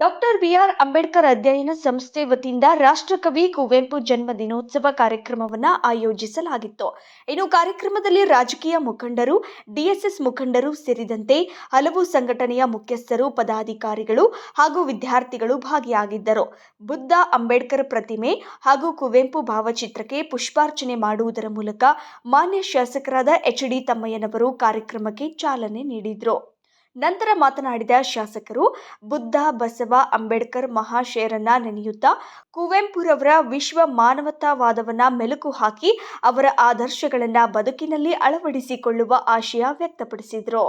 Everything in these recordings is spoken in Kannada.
ಡಾಕ್ಟರ್ ಬಿಆರ್ ಅಂಬೇಡ್ಕರ್ ಅಧ್ಯಯನ ಸಂಸ್ಥೆ ವತಿಯಿಂದ ರಾಷ್ಟ್ರಕವಿ ಕುವೆಂಪು ಜನ್ಮ ದಿನೋತ್ಸವ ಕಾರ್ಯಕ್ರಮವನ್ನು ಆಯೋಜಿಸಲಾಗಿತ್ತು. ಇನ್ನು ಕಾರ್ಯಕ್ರಮದಲ್ಲಿ ರಾಜಕೀಯ ಮುಖಂಡರು, ಡಿಎಸ್ಎಸ್ ಮುಖಂಡರು ಸೇರಿದಂತೆ ಹಲವು ಸಂಘಟನೆಯ ಮುಖ್ಯಸ್ಥರು, ಪದಾಧಿಕಾರಿಗಳು ಹಾಗೂ ವಿದ್ಯಾರ್ಥಿಗಳು ಭಾಗಿಯಾಗಿದ್ದರು. ಬುದ್ಧ ಅಂಬೇಡ್ಕರ್ ಪ್ರತಿಮೆ ಹಾಗೂ ಕುವೆಂಪು ಭಾವಚಿತ್ರಕ್ಕೆ ಪುಷ್ಪಾರ್ಚನೆ ಮಾಡುವುದರ ಮೂಲಕ ಮಾನ್ಯ ಶಾಸಕರಾದ ಎಚ್ ಡಿ ತಮ್ಮಯ್ಯನವರು ಕಾರ್ಯಕ್ರಮಕ್ಕೆ ಚಾಲನೆ ನೀಡಿದರು. ನಂತರ ಮಾತನಾಡಿದ ಶಾಸಕರು, ಬುದ್ಧ, ಬಸವ, ಅಂಬೇಡ್ಕರ್ ಮಹಾಶಯರನ್ನ ನೆನೆಯುತ್ತಾ ಕುವೆಂಪುರವರ ವಿಶ್ವ ಮಾನವತಾವಾದವನ್ನ ಮೆಲುಕು ಹಾಕಿ ಅವರ ಆದರ್ಶಗಳನ್ನ ಬದುಕಿನಲ್ಲಿ ಅಳವಡಿಸಿಕೊಳ್ಳುವ ಆಶಯ ವ್ಯಕ್ತಪಡಿಸಿದರು.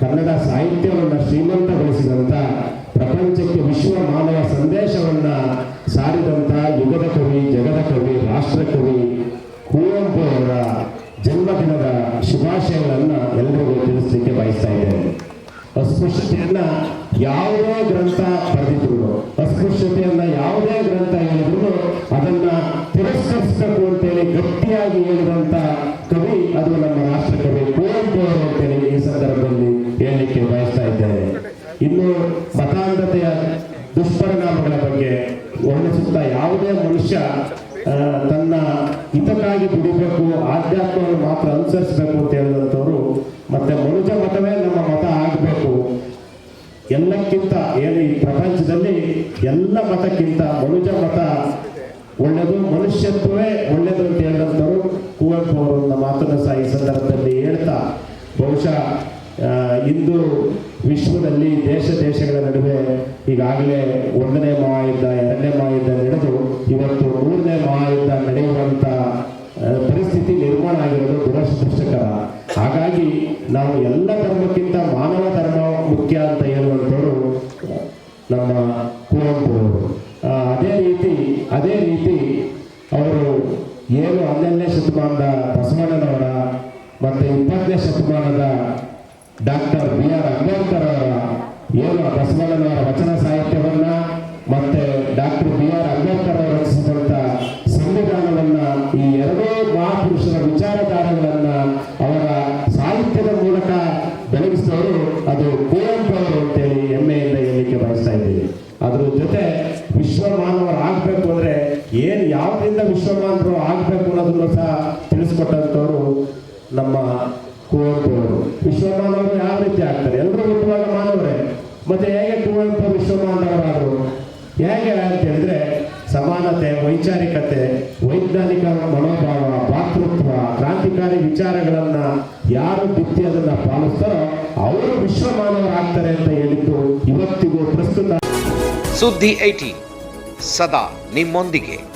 ಕನ್ನಡ ಸಾಹಿತ್ಯವನ್ನು ಶ್ರೀಮಂತಗೊಳಿಸಿದಂತ, ಪ್ರಪಂಚಕ್ಕೆ ವಿಶ್ವ ಮಾನವ ಸಂದೇಶವನ್ನ ಸಾರಿದಂತ ಯುಗದ ಕವಿ, ಜಗದ ಕವಿ ರಾಷ್ಟ್ರಕವಿ ಕುವೆಂಪು ಅವರ ಜನ್ಮದಿನದ ಎಲ್ಲರಿಗೂ ತಿಳಿಸಲಿಕ್ಕೆ ಬಯಸ್ತಾ ಇದ್ದೇನೆ. ಅಸ್ಪೃಶ್ಯತೆಯನ್ನ ಯಾವುದೇ ಗ್ರಂಥ ಬರೆದಿದ್ರು ಅಸ್ಪೃಶ್ಯತೆಯನ್ನ ಯಾವುದೇ ಗ್ರಂಥ ಹೇಳಿದ್ರು ಅದನ್ನ ತಿರಸ್ಕರಿಸಬೇಕು ಅಂತೇಳಿ ಗಟ್ಟಿಯಾಗಿ ಹೇಳಿದಂತ ಕವಿ ಅದು ನಮ್ಮ ರಾಷ್ಟ್ರಕವಿ ಕುವೆಂಪು ಅವರು ಅಂತೇಳಿ ಈ ಸಂದರ್ಭದಲ್ಲಿ ಹೇಳಲಿಕ್ಕೆ ಬಯಸ್ತಾ ಇದ್ದೇನೆ. ಇನ್ನು ಮತಾಂಧತೆಯ ದುಷ್ಪರಿಣಾಮಗಳ ಬಗ್ಗೆ ವರ್ಣಿಸುತ್ತಾ ಯಾವುದೇ ಮನುಷ್ಯ ತನ್ನ ಹಿತಕ್ಕಾಗಿ ದುಡಿಬೇಕು, ಆಧ್ಯಾತ್ಮವನ್ನು ಮಾತ್ರ ಅನುಸರಿಸಬೇಕು ಅಂತ ಹೇಳಿದಂಥವ್ರು, ಮತ್ತೆ ಮನುಜ ಮತವೇ ನಮ್ಮ ಮತ ಆಗಬೇಕು. ಎಲ್ಲಕ್ಕಿಂತ ಏನು ಈ ಪ್ರಪಂಚದಲ್ಲಿ ಎಲ್ಲ ಮತಕ್ಕಿಂತ ಮನುಜ ಮತ ಒಳ್ಳೆಯದು, ಮನುಷ್ಯತ್ವವೇ ಒಳ್ಳೆಯದು ಅಂತ ಹೇಳಿದಂಥವ್ರು ಕುವೆಂಪು ನಮ್ಮ ಮಾತನ್ನು ಸಹ ಈ ಸಂದರ್ಭದಲ್ಲಿ ಹೇಳ್ತಾ, ಬಹುಶಃ ಇಂದು ವಿಶ್ವದಲ್ಲಿ ದೇಶ ದೇಶಗಳ ನಡುವೆ ಈಗಾಗಲೇ ಒಂದನೇ ಹಾಗಾಗಿ ನಾವು ಎಲ್ಲ ಧರ್ಮಕ್ಕಿಂತ ಮಾನವ ಧರ್ಮ ಮುಖ್ಯ ಅಂತ ಹೇಳುವಂಥವರು ನಮ್ಮ ಕುವೆಂಪು ಅದೇ ರೀತಿ ಅದೇ ರೀತಿ ಅವರು ಏನು ಹನ್ನೆರಡನೇ ಶತಮಾನದ ಬಸವಣ್ಣನವರ ಮತ್ತೆ ಇಪ್ಪತ್ತನೇ ಶತಮಾನದ ಡಾಕ್ಟರ್ ಬಿ ಆರ್ ಅಂಬೇಡ್ಕರ್ ಅವರ ಏನು ಬಸವಣ್ಣನವರ ವಚನ ಸಾಹಿತ್ಯವನ್ನ ಮತ್ತೆ ಡಾಕ್ಟರ್ ಬಿ ಆರ್ ಅಂಬೇಡ್ಕರ್ ಅವರು ರಚಿಸಿದಂಥ ಸಂವಿಧಾನವನ್ನ ಈ ಎರಡೂ ಮಹಾಪುರುಷರ ವಿಚಾರಧಾರೆಗಳನ್ನ ಏನ್ ಯಾವ್ದ್ರಿಂದ ವಿಶ್ವಮಾನರು ಆಗಬೇಕು ಅನ್ನೋದನ್ನು ಸಹ ತಿಳಿಸ್ಕೊಟ್ಟಂಥವ್ರು ನಮ್ಮ ಕುವೆಂಪು ಅವರು. ವಿಶ್ವ ಮಾನವರು ಯಾವ ರೀತಿ ಆಗ್ತಾರೆ? ಎಲ್ಲರೂ ಹುಟ್ಟುವಾಗ ಮಾನವರೇ. ಮತ್ತೆ ಹೇಗೆ ಕುವೆಂಪು ವಿಶ್ವಮಾನವರಾದರು ಹೇಗೆ ಅಂತಂದ್ರೆ ಸಮಾನತೆ, ವೈಚಾರಿಕತೆ, ವೈಜ್ಞಾನಿಕ ಮನೋಭಾವ, ಭಾತೃತ್ವ, ಕ್ರಾಂತಿಕಾರಿ ವಿಚಾರಗಳನ್ನ ಯಾರು ಬಿತ್ತಿ ಅದನ್ನ ಪಾಲಿಸ್ತಾರೋ ಅವರು ವಿಶ್ವಮಾನವರಾಗ್ತಾರೆ ಅಂತ ಹೇಳಿದ್ದು ಇವತ್ತಿಗೂ ಪ್ರಸ್ತುತ. ಸುದ್ದಿ ಐಟಿ ಸದಾ ನಿಮ್ಮೊಂದಿಗೆ.